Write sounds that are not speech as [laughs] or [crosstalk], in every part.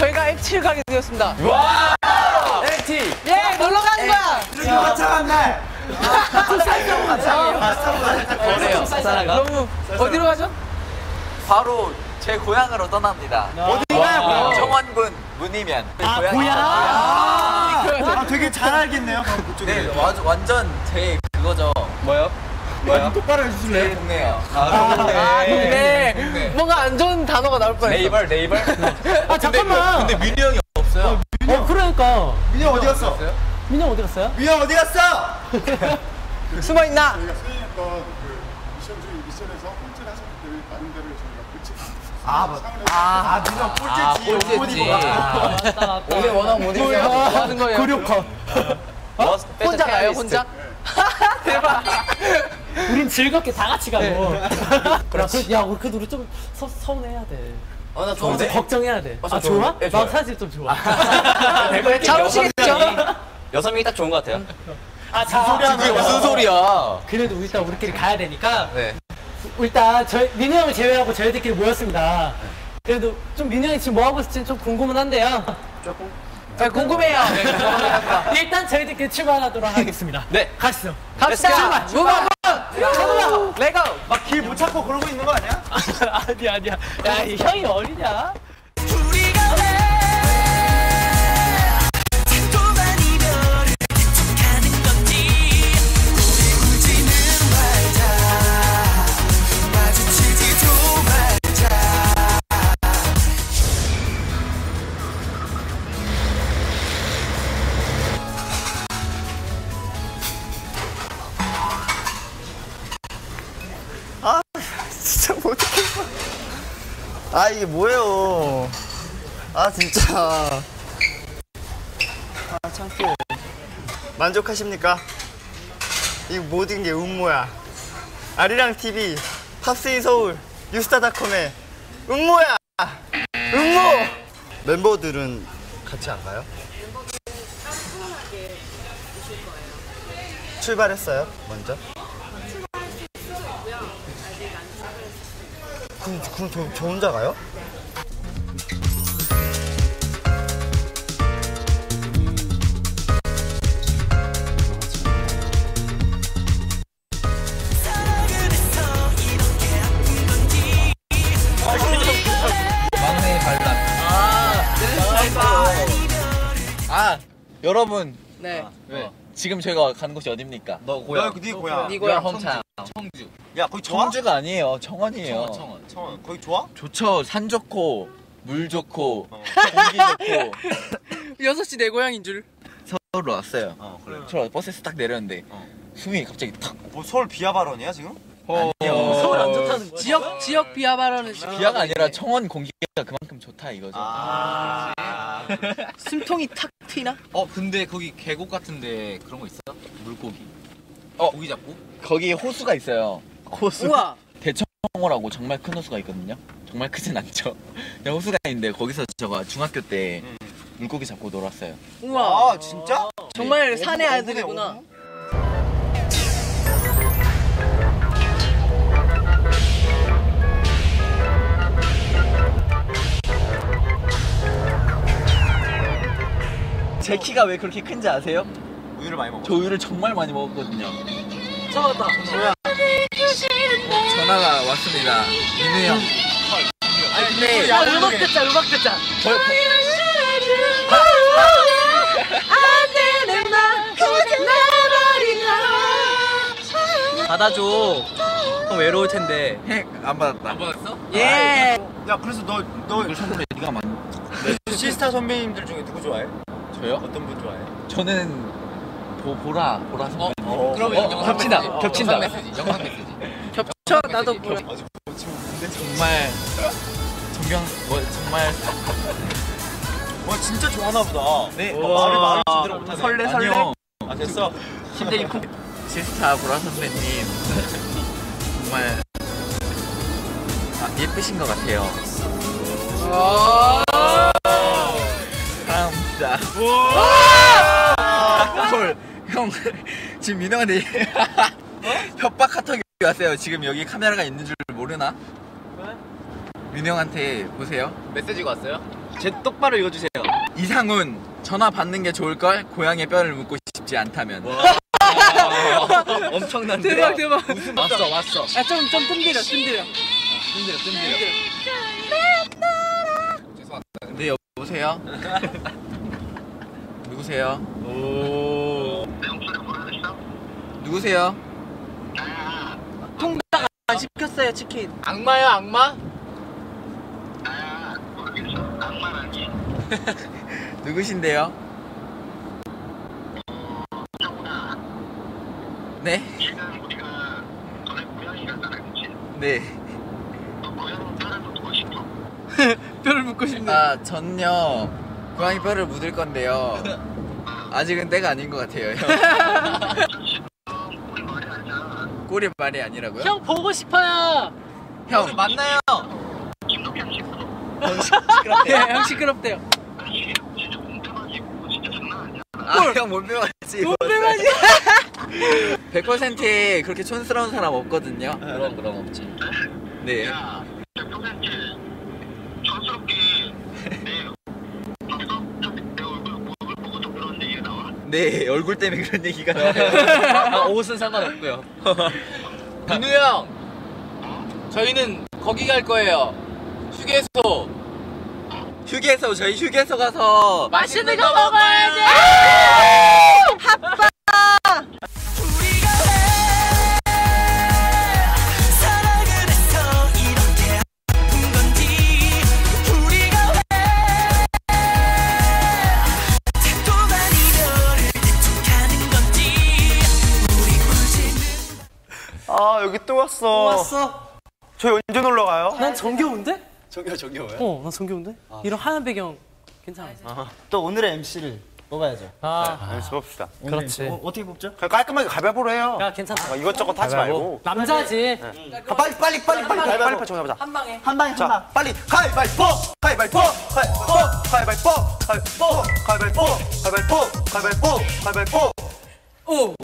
LT를 가게 되었습니다. 와! LT! 예, 놀러 가는 거야. 화창한 날. 그래요. 사사라가. 너무 어디로 가죠? 바로 제 고향으로 떠납니다. 어디가요? 청원군 문이면. 아, 고향! 아, 되게 잘 알겠네요. 네, 와, 완전 제 그거죠. 뭐요? 뭐요? 똑바로 제 해주실래요? 동네요. 아, 네. 근데 뭔가 안 좋은 단어가 나올 뻔했어. 네이버, 네이버. 아, 잠깐만! 근데 민이 형이 없어요. 어, 그러니까. 민영 어디 갔어? 민영 어디 갔어요? 민영 어디 갔어? [laughs] 숨어 있나? 저희가 수행했던 그 미션 중 미션에서 꼴찌를 하셨기 때문에 나름대로 저희가 꼴찌 아, 맞- 아, 민영 꼴찌지. 옷 입고 가. 오늘 워낙 못뭐 하는 거예요? 고력화. 어? 혼자 가요, 혼자? [laughs] 대박. 우린 즐겁게 다 같이 가고. 야, 그, 야, 우리 그 노래 좀 서, 서운해야 돼. 어, 나좀 걱정해야 돼. 아, 좋아? 좋은데? 네, 나. 사실 좀 좋아. 잘 오시겠죠? 여섯 명이 딱 좋은 것 같아요. 아, 자, 그게 무슨 소리야? 그래도 일단 우리끼리 가야 되니까. 네. 일단 저희 민우 형을 제외하고 저희들끼리 모였습니다. 그래도 좀 민우 형이 지금 뭐 하고 있을지 좀 궁금은 한데요. 네, 궁금해요. [laughs] 일단 저희들끼리 출발하도록 하겠습니다. 네. 가시죠. 갑시다. 무브 번 레고. 막길 못 찾고 그러고 있는 거 아니야? [laughs] 아니야 아니야. 야, 이 형이 어리냐? 아, 진짜. 아, 창피해. 만족하십니까? 이 모든 게 음모야. 아리랑 TV, 팝스인 서울, 뉴스타닷컴의 음모야! 음모! 멤버들은 같이 안 가요? 출발했어요, 먼저? 그럼, 그럼 저, 저 혼자 가요? 여러분. 네. 왜? 지금 저희가 가는 곳이 어딥니까? 너 고향. 네 고향. 니 고향 홍창. 야, 거기 좋아? 청주가 아니에요. 청원이에요. 청원. 거기 좋아? 좋죠. 산 좋고 물 좋고 공기 좋고 [laughs] 6시 내 고향인 줄. 서울로 왔어요. 어, 그래. 저 버스에서 딱 내렸는데 어. 숨이 갑자기 탁. 뭐 서울 비하 발언이야, 지금? 아니요. 서울 안 좋다는 거야? 지역 지역 비하 발언을 비하가 아니라 청원 공기가 그만큼 좋다 이거죠. 아. [laughs] 숨통이 탁 튀나? 어 근데 거기 계곡 같은데 그런 거 있어? 물고기 어. 고기 잡고? 거기 호수가 있어요. 호수. 우와. 대청호라고 정말 큰 호수가 있거든요. 정말 크진 않죠. [laughs] 그냥 호수가 있는데 거기서 제가 중학교 때 물고기 잡고 놀았어요. 우와. 아, 진짜? 정말 산의 아들이구나. 제 키가 왜 그렇게 큰지 아세요? 우유를 많이 먹어. 저 우유를 정말 많이 먹었거든요. 잡았다. 전화가 왔습니다. 민우 형. 아니 근데 야, 음악 듣자, 음악 듣자. 저, 받아줘. 형 외로울 텐데. 핵안 받았다. 안 받았어? 예. 야, 그래서 너, 너 이걸 선물해 네가 많이. 시스타 선배님들 중에 누구 좋아해? 저요? 어떤 분 좋아해? 저는 보, 보라 보라 선배. 어, 그러면 어, 영상 겹친다, 메시지. 겹친다. 영상 메시지 영상 메시지 [laughs] 겹쳐 나도 보라. 정말 존경 뭐 정말 [laughs] 와, 진짜 좋아하나 보다. 네 어, 말을 말을 제대로 못하네. 설레 설레. 아니요. 아, 됐어. 힘들이 쿵. 시스타 보라 선배님 [laughs] 정말 아, 예쁘신 것 같아요. 사랑합니다. 헐, 형 지금 민호한테 협박 카톡이 왔어요. 지금 여기 카메라가 있는 줄 모르나? 민호 형한테 보세요. 메시지가 왔어요? 제 똑바로 읽어주세요. 이상훈 전화 받는 게 좋을 걸 고양이 뼈를 묻고 싶지 않다면. [laughs] 엄청난데. 대박 대박. 왔어 왔어. 아좀좀 뜸들여 뜸들여. 뜸들여 뜸들여. 네 여보세요. [laughs] 누구세요? 오. 누구세요? 통닭 안 시켰어요 치킨. 악마요 악마? [laughs] 누구신데요? 네? 네 뼈를 묻고 [laughs] 싶네 아, 아 전요 고양이 뼈를 묻을 건데요 [laughs] 아직은 때가 아닌 것 같아요. 형. [laughs] 꼴이 말이 아니라고요? 형 보고 싶어요. 형, 만나요. 예, 형 시끄럽대요. 아, 형 몸빼맞지. 몸빼맞이. 100% 그렇게 촌스러운 사람 없거든요. 그럼 그럼 없지. 네. 네, 얼굴 때문에 그런 얘기가 나와요. 아, 옷은 상관없고요. [laughs] 민우 형. 저희는 거기 갈 거예요. 휴게소. 휴게소, 저희 휴게소 가서 맛있는 거 먹어야지. 사랑 여기 또 왔어. 왔어. 저희 언제 놀러 가요? 난 정겨운데? 저기요 왜? 어, 난 정겨운데? 이런 하얀 배경 괜찮아. 또 오늘의 MC를 뽑아야죠. 아, 봅시다. 그렇지. 어, 어떻게 뽑죠? 그냥 깔끔하게 가위바위보로 해요. 야, 괜찮다. 어, 이것저것 하지 말고. 남자지. 아, 빨리 빨리 빨리 빨리 가위바위보 정해보자. 한 방에. 한 방에 한자 방. 빨리 가위바위보 가위바위보 가위바위보 가위바위보 가위바위보 가위바위보 가위바위보 가위바위보 가위바위보 오.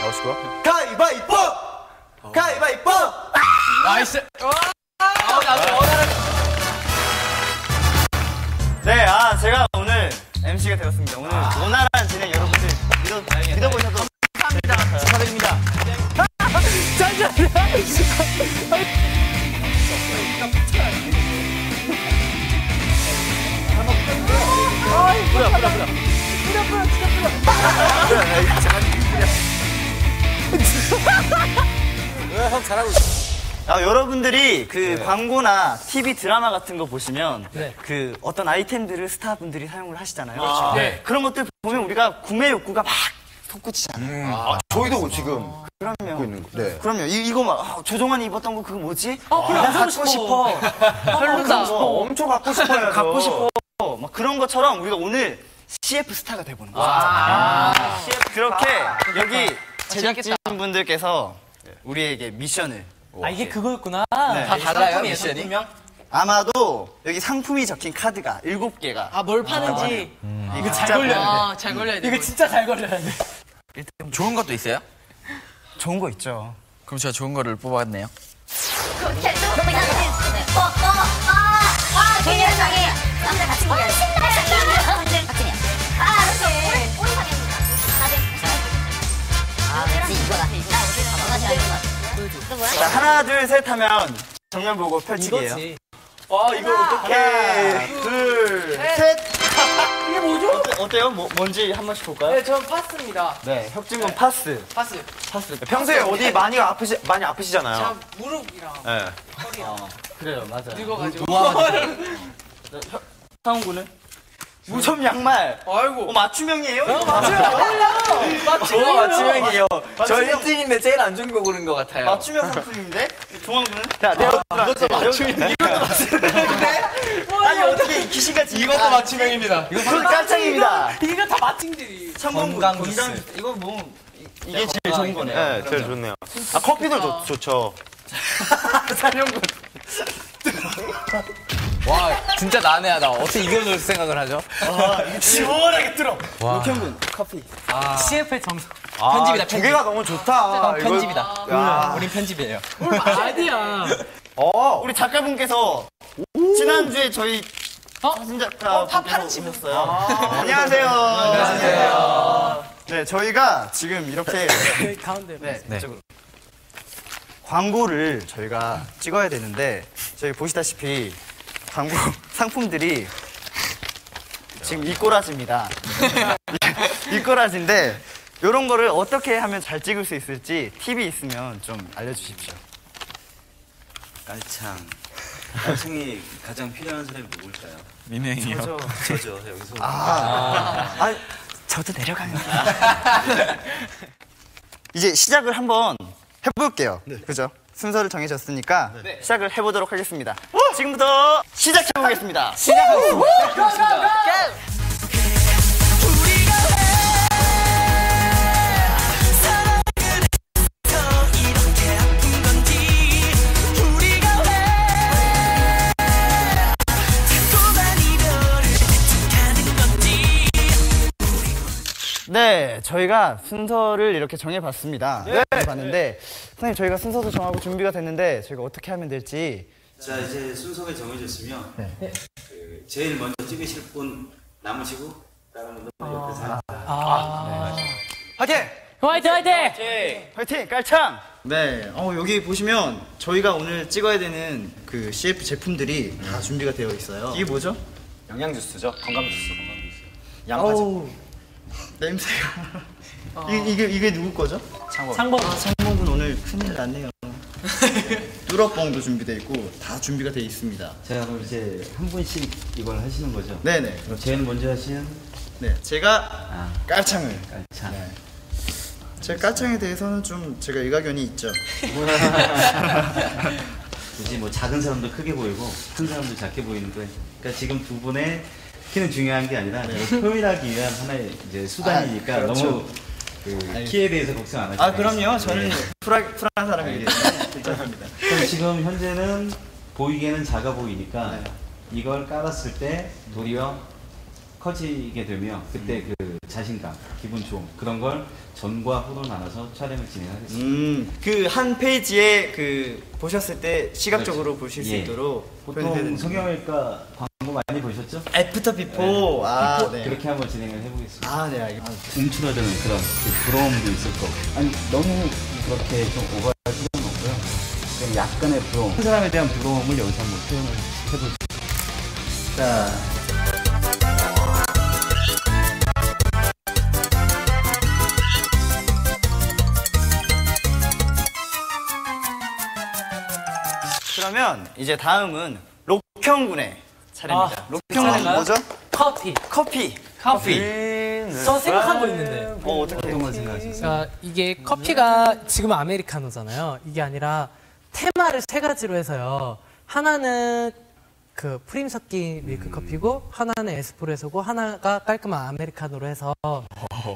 나오시고요. 가위바위보 가위바위보 나이스. 네, 아 제가 오늘 MC가 되었습니다. 오늘 원활한 진행 여러분들 믿어, 믿어보셔도 감사합니다. 축하드립니다. 아, 여러분들이 그 광고나 TV 드라마 같은 거 보시면 네. 그 어떤 아이템들을 스타분들이 사용을 하시잖아요. 네. 그런 것들 보면 우리가 구매 욕구가 막 솟구치잖아요. 저희도 지금 그럼요. 있는 거. 네. 그럼요. 이, 이거 막 아, 조종환이 입었던 거 그거 뭐지? 어, 그래, 나 사고 갖고 싶어. 싶어. [laughs] 별로다. 엄청 갖고 싶어요. [laughs] 갖고 싶어. 막 그런 것처럼 우리가 오늘 CF 스타가 돼보는 거죠. CF 그렇게 여기 제작진 분들께서 우리에게 미션을 아, 이게 그거였구나. 다 달라요, 미션이? 아마도 여기 상품이 적힌 카드가 7개가 아 뭘 파는지. 이거 잘 걸려야 돼. 아잘 걸려야 돼. 이거 진짜 잘 걸려야 돼. 좋은 것도 있어요? 좋은 거 있죠. 그럼 제가 좋은 거를 뽑았네요. 같이 먹어야 돼. 박진이야. 자, 하나, 둘, 셋 하면 정면 보고 펼치기예요. 이거지. 아 이걸 어떻게? 하나, 둘, 셋. 이게 뭐죠? 어때, 어때 요? 뭐, 뭔지 한 번씩 볼까요? 네, 전 파스입니다. 네, 혁진군 파스. 파스. 파스. 평소에 어디 많이 아프시 많이 아프시잖아요. 자 무릎이랑 네. 허리랑 그래요, 맞아요. 늙어가지고. 상훈군은? [laughs] 무좀 양말. 아이고. 어, 맞춤형이에요? 저 맞춤형이에요. 저 1등인데 제일 안 좋은 거 고른 것 같아요. 맞춤형 상품인데? 종환군은? 자, 내 이것도 맞춤형. 이것도 맞춤형인데? 아니, 어떻게 귀신같이 이것도 맞춤형입니다. 이거 손 깜짝입니다. 이거 다 마팅들이. 참고문 건강 이거 뭐 이- 이게 제일 좋은 거네요. 네, 제일 좋네요. 아 커피도 좋, 좋죠. [laughs] 사령군. [laughs] 와 진짜 난해하다. 어떻게 이걸 넣을 생각을 하죠? 시원하게 들어. 육형군 커피. CF의 정석. 아, 편집이다, 두 편집. 개가 너무 좋다. 편집이다. 야. 우린 편집이에요. 아니야. 어. 우리 작가분께서 지난주에 저희 사진 작가 분께서 오셨어요. 안녕하세요. 안녕하세요. 네, 저희가 지금 이렇게 가운데. 네, 이쪽으로. 광고를 저희가 찍어야 되는데 저희 보시다시피 광고 상품들이 지금 이 꼬라지입니다. 이 꼬라지인데 이런 거를 어떻게 하면 잘 찍을 수 있을지 팁이 있으면 좀 알려주십시오. 깔창. 깔창이 가장 필요한 사람이 누굴까요? 민영이요. 저죠. 저죠, 여기서. 아, 아, 저도 내려갑니다. [laughs] 이제 시작을 한번 해볼게요. 그죠? 순서를 정해졌으니까 시작을 해보도록 하겠습니다. 지금부터 시작해보겠습니다. 이렇게 네, 저희가 순서를 이렇게 정해봤습니다. 정해봤는데, 선생님 저희가 순서도 정하고 준비가 됐는데, 저희가 어떻게 하면 될지. 자, 이제 순서가 정해졌으면 그 제일 먼저 찍으실 분 남으시고 다른 분들 옆에서 아. 화이팅! 화이팅, 화이팅! 화이팅! 깔창! 네, 어, 여기 보시면 저희가 오늘 찍어야 되는 그 CF 제품들이 다 준비가 되어 있어요. 이게 뭐죠? 영양 주스죠. 건강 주스. 양파죠. 냄새가. 이, 이게, 이게 누구 거죠? 창범. 아, 창봉군 오늘 큰일 났네요. [laughs] 뚜러뻥도 준비되어 있고 다 준비가 되어 있습니다. 자, 그럼 이제 한 분씩 이걸 하시는 거죠? 네네. 그럼 제일 먼저 하시는 네, 제가 아, 깔창을. 깔창. 네. 제 깔창에 대해서는 좀 제가 일가견이 있죠. [laughs] 굳이 뭐 작은 사람도 크게 보이고 큰 사람도 작게 보이는데 그러니까 지금 두 분의 키는 중요한 게 아니라 표현하기 위한 하나의 이제 수단이니까 아, 그렇죠. 너무 그 키에 대해서 걱정 안 하시고 아, 그럼요. 저는 쿨하, 쿨한 사람이기 때문에 [laughs] 괜찮습니다. 그럼 지금 현재는 보이기에는 작아 보이니까 이걸 깔았을 때 도리어 커지게 되면 그때 그 자신감, 기분 좋음 그런 걸 전과 후로 나눠서 촬영을 진행하겠습니다. 음, 그 한 페이지에 그 보셨을 때 시각적으로 보실 수 예. 있도록 보통 성형외과 광고 많이 보셨죠? 애프터 비포. 아, 네. 그렇게 한번 진행을 해보겠습니다. 아, 네, 알겠습니다. 움츠러드는 그런 그 부러움도 있을 거고 아니 너무 그렇게 좀 오버할 필요는 없고요 그냥 약간의 부러움 한 사람에 대한 부러움을 여기서 한번 표현을 해보죠 자 그러면 이제 다음은 록형군의 차례입니다. 아? 뭐죠? 커피. 커피. 커피. 저 생각한 거 있는데. 어, 어떻게 어떤 걸 생각하셨어요? 그러니까 이게 커피가 지금 아메리카노잖아요. 이게 아니라 테마를 세 가지로 해서요. 하나는 그 프림 섞인 밀크 커피고 하나는 에스프레소고 하나가 깔끔한 아메리카노로 해서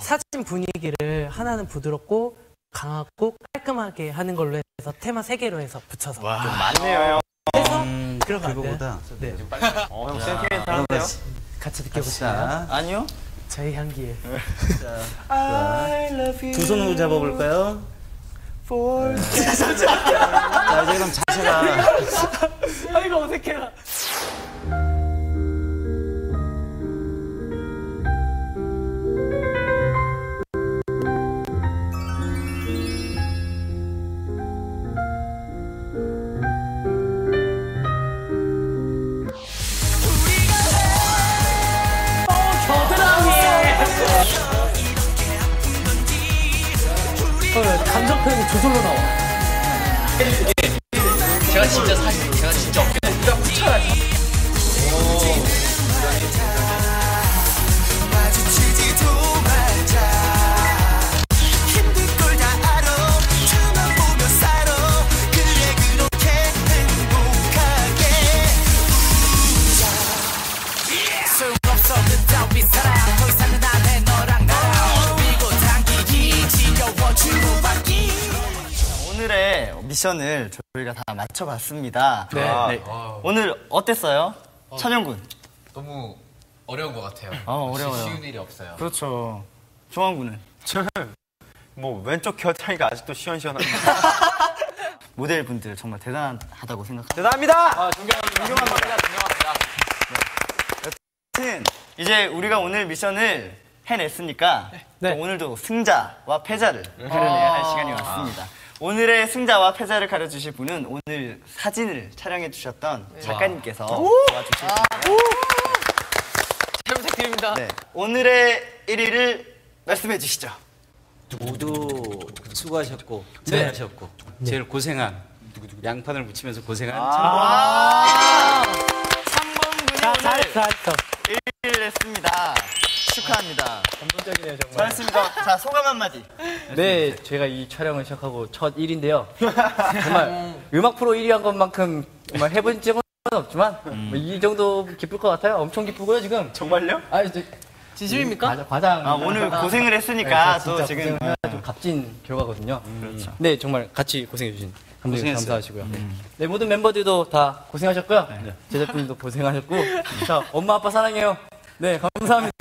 사진 분위기를 하나는 부드럽고 강하고 깔끔하게 하는 걸로 해서 테마 세 개로 해서 붙여서 많네요. 해서 음, 그런 거안 돼요? 그거보다 네. 어, 형 센티멘탈한데요? 같이 느껴보세요. 자, 아니요. 저희 향기에. 두 손으로 잡아볼까요? 자 이제 그럼 자세가 [laughs] 아이고 어색해라. 미션을 저희가 다 맞춰봤습니다. 네. 네. 오늘 어땠어요? 찬영군. 너무 어려운 것 같아요. 어, 어려워요. 쉬운 일이 없어요. 그렇죠. 조항군은? 뭐 왼쪽 겨자리가 아직도 시원시원한. [laughs] 모델분들 정말 대단하다고 생각합니다. 대단합니다. 존경합니다. 존경합니다. 존경합니다. 아무튼 이제 우리가 오늘 미션을 해냈으니까 네. 또 오늘도 승자와 패자를 가려내야 할 시간이 왔습니다. 오늘의 승자와 패자를 가려주실 분은 오늘 사진을 촬영해 주셨던 작가님께서 도와주십니다. 잘 부탁드립니다. 네, 오늘의 1위를 말씀해 주시죠. 모두 수고하셨고 네. 잘하셨고 제일 고생한 양판을 묻히면서 고생한 아, 3번 자, 분이 잘, 오늘 잘했어. 1위를 했습니다. 축하합니다. 감동적이네요, 정말. 잘했습니다. 자, 소감 한마디. 네, 제가 이 촬영을 시작하고 첫 1인데요. [laughs] 정말 음악 프로 1위 한 것만큼 정말 해본 적은 없지만 뭐이 정도 기쁠 것 같아요. 엄청 기쁘고요, 지금. 정말요? 아, 이제 진심입니까? 과장, 과장. 아, 오늘 고생을 했으니까 네, 또 지금 고생을 해가지고 값진 결과거든요. 그렇죠. 네, 정말 같이 고생해 주신 감독님 고생했어요. 감사하시고요. 네, 모든 멤버들도 다 고생하셨고요. 제작진도 고생하셨고. 자, 엄마 아빠 사랑해요. 네, 감사합니다.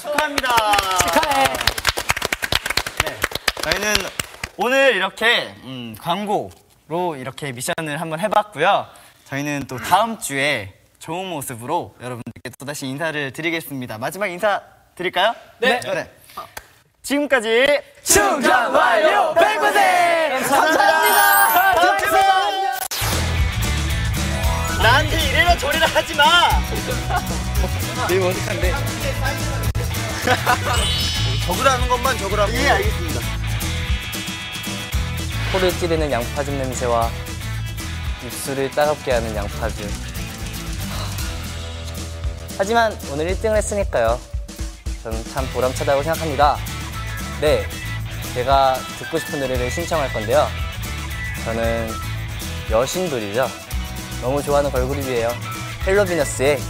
축하합니다. 축하해. 네, 저희는 오늘 이렇게 음, 광고로 이렇게 미션을 한번 해봤고요. 저희는 또 다음 주에 좋은 모습으로 여러분들께 또 다시 인사를 드리겠습니다. 마지막 인사 드릴까요? 네. 지금까지 충전 완료 100%! 감사합니다. 감사합니다. 나한테 이래라 저래라 하지 마. 네, 어색한데. 적으라는 것만 적으라고. 예, 알겠습니다. 코를 찌르는 양파즙 냄새와 입술을 따갑게 하는 양파즙. 하지만 오늘 1등을 했으니까요. 저는 참 보람차다고 생각합니다. 네, 제가 듣고 싶은 노래를 신청할 건데요. 저는 여신돌이죠. 너무 좋아하는 걸그룹이에요. 헬로 비너스의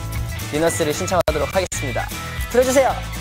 비너스를 신청하도록 하겠습니다. 들어주세요.